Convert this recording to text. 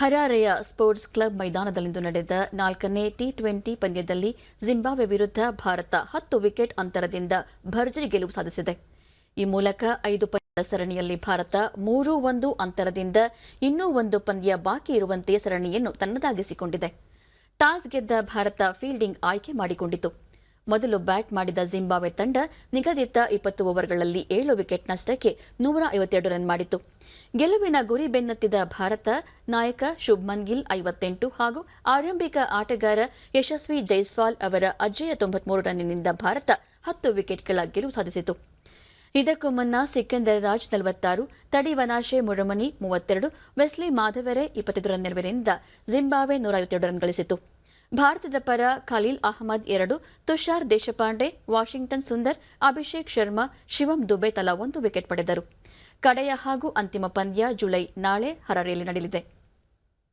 ಹರಾರೆಯ sports club ಮೈದಾನದಲ್ಲಿಂದು ನಡೆದ ನಾಲ್ಕನೇ T twenty ಪಂದ್ಯದಲ್ಲಿ ಜಿಂಬಾಬ್ವೆ ವಿರುದ್ಧ ಭಾರತ ಹತ್ತು ವಿಕೆಟ್ ಅಂತರದಿಂದ ಭರ್ಜರಿ ಗೆಲುವು ಸಾಧಿಸಿದೆ. ಈ ಮೂಲಕ ಐದು ಪಂದ್ಯದ ಸರಣಿಯಲ್ಲಿ ಭಾರತ ಮೂರು ಒಂದು ಅಂತರದಿಂದ ಇನ್ನೂ ಒಂದು ಪಂದ್ಯ ಬಾಕಿ ಇರುವಂತೆ ಸರಣಿಯನ್ನು ತನ್ನದಾಗಿಸಿಕೊಂಡಿದೆ. ಟಾಸ್ ಗೆದ್ದ ಭಾರತ ಫೀಲ್ಡಿಂಗ್ ಆಯ್ಕೆ ಮಾಡಿಕೊಂಡಿತು. ಮೊದಲು ಬ್ಯಾಟ್ ಮಾಡಿದ ಜಿಂಬಾಬ್ವೆ ತಂಡ ನಿಗದಿತ ಇಪ್ಪತ್ತು ಓವರ್ಗಳಲ್ಲಿ ಏಳು ವಿಕೆಟ್ ನಷ್ಟಕ್ಕೆ ನೂರ ಐವತ್ತೆರಡು ರನ್ ಮಾಡಿತು ಗೆಲುವಿನ ಗುರಿ ಬೆನ್ನತ್ತಿದ ಭಾರತ ನಾಯಕ ಶುಭ್ಮನ್ ಗಿಲ್ ಐವತ್ತೆಂಟು ಹಾಗೂ ಆರಂಭಿಕ ಆಟಗಾರ ಯಶಸ್ವಿ ಜೈಸ್ವಾಲ್ ಅವರ ಅಜೇಯ ತೊಂಬತ್ಮೂರು ರನ್ನಿನಿಂದ ಭಾರತ ಹತ್ತು ವಿಕೆಟ್ಗಳ ಗೆಲುವು ಸಾಧಿಸಿತು. ಇದಕ್ಕೂ ಮುನ್ನ ಸಿಕಂದರ್ ರಾಜ್ ನಲವತ್ತಾರು ತಡಿವನಾಶೆ ಮುರಮನಿ ಮೂವತ್ತೆರಡು, ವೆಸ್ಲಿ ಮಾಧವರೆ ಇಪ್ಪತ್ತೈದು ರನ್ ನೆರವಿನಿಂದ ಜಿಂಬಾಬ್ವೆ ನೂರ ಐವತ್ತೆರಡು ರನ್ ಗಳಿಸಿತು ಭಾರತದ ಪರ ಖಲೀಲ್ ಅಹಮದ್ ಎರಡು, ತುಷಾರ್ ದೇಶಪಾಂಡೆ, ವಾಷಿಂಗ್ಟನ್ ಸುಂದರ್, ಅಭಿಷೇಕ್ ಶರ್ಮಾ, ಶಿವಂ ದುಬೆ ತಲಾ ಒಂದು ವಿಕೆಟ್ ಪಡೆದರು. ಕಡೆಯ ಹಾಗೂ ಅಂತಿಮ ಪಂದ್ಯ ಜುಲೈ ನಾಳೆ ಹರರೆಯಲ್ಲಿ ನಡೆಯಲಿದೆ.